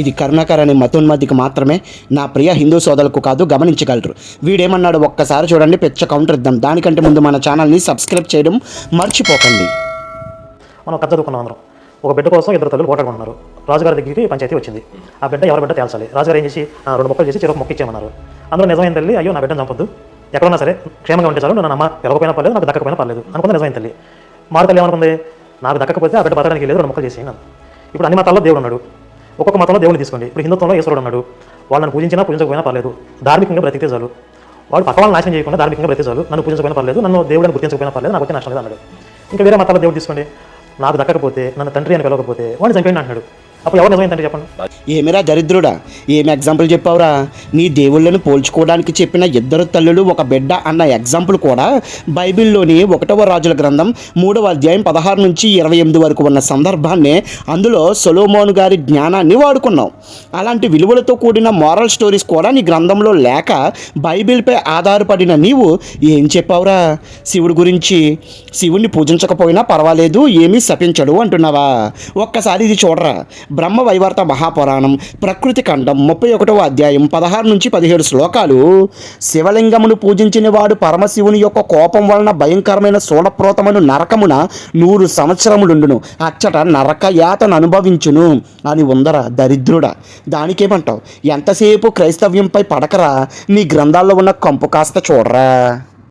ఇది కరుణాకర్ అనే మతోన్మతికి మాత్రమే నా ప్రియ హిందూ సోదరులకు కాదు గమనించగలరు. వీడేమన్నాడు ఒక్కసారి చూడండి పెచ్చ కౌంటర్ ఇద్దాం. దానికంటే ముందు మన ఛానల్ని సబ్స్క్రైబ్ చేయడం మర్చిపోకండి. మనం కథ చదువుకున్నాం అందరం. ఒక బిడ్డ కోసం ఇద్దరు తల్లులు పోటాడుకున్నారు రాజుగారి దగ్గరికి పంచాయతీ వచ్చింది. ఆ బిడ్డ ఎవరి బిడ్డ తేల్చాలి? రాజుగారు ఏం చేసి రెండు మొక్కలు చేసి చెరుకు మొక్క ఇచ్చేయమన్నారు. అందులో నిజమైన తల్లి? అయ్యో నా బిడ్డను చంపొద్దు. ఎక్కడున్నా సరే క్షేమంగా ఉంటే చాలు. నన్ను అమ్మ ఎలకపోయినా పర్లేదు నాకు దక్కకపోయినా పర్లేదు. అనుకుంది నిజమైన తల్లి? మారు తల్లి ఏమనుకుంది? నాకు దక్కకపోతే ఆ బిడ్డ బతకడానికి లేదు రెండు మొక్కలు చేసి ఇప్పుడు అన్ని మతాల్లో దేవుడు ఉన్నాడు. ఒక్కొక్క మతంలో దేవుడు తీసుకోండి. ఇప్పుడు హిందుత్వంలో ఈశ్వరుడు ఉన్నాడు. వాళ్ళని పూజించినా పూజించకపోయినా పర్లేదు. ధార్మికంగా బ్రతికితే చాలు. వాడు పక్క వాళ్ళని నాశనం చేయకుండా ధార్మికంగా బ్రతికే చాలు. నన్ను పూజించకపోయినా పర్లేదు. నన్ను దేవుడిని గుర్తించకపోయినా పర్లేదు. నాకు వచ్చే నష్టం లేదు అన్నాడు ఇంకా వేరే మతాల దేవుడు తీసుకోండి. నాకు దక్కకపోతే నన్ను తండ్రి అని పిలవకపోతే వాడిని చంపేయండి అంటున్నాడు. అప్పుడు ఎవరు నిజమైందంటే చెప్పండి. ఏమిరా దరిద్రుడా? ఏమి ఎగ్జాంపుల్ చెప్పావురా? నీ దేవుళ్ళను పోల్చుకోవడానికి చెప్పిన ఇద్దరు తల్లులు ఒక బిడ్డ అన్న ఎగ్జాంపుల్ కూడా బైబిల్లోని ఒకటవ రాజుల గ్రంథం మూడవ అధ్యాయం పదహారు నుంచి ఇరవై ఎనిమిది వరకు ఉన్న సందర్భాన్ని అందులో సొలోమోను గారి జ్ఞానాన్ని వాడుకున్నాం. అలాంటి విలువలతో కూడిన మారల్ స్టోరీస్ కూడా నీ గ్రంథంలో లేక బైబిల్పై ఆధారపడిన నీవు ఏం చెప్పావురా? శివుడి గురించి శివుణ్ణి పూజించకపోయినా పర్వాలేదు ఏమీ శపించడు అంటున్నావా? ఒక్కసారి ఇది చూడరా. బ్రహ్మ వైవర్త మహాపురాణం ప్రకృతి ఖండం ముప్పై ఒకటవ అధ్యాయం పదహారు నుంచి పదిహేడు శ్లోకాలు. శివలింగమును పూజించిన వాడు పరమశివుని యొక్క కోపం వలన భయంకరమైన సూడప్రోతమైన నరకమున నూరు సంవత్సరములుండును. అచ్చట నరక యాతను అనుభవించును అని ఉందరా దరిద్రుడా. దానికేమంటావు? ఎంతసేపు క్రైస్తవ్యంపై పడకరా? నీ గ్రంథాల్లో ఉన్న కంపు కాస్త చూడరా.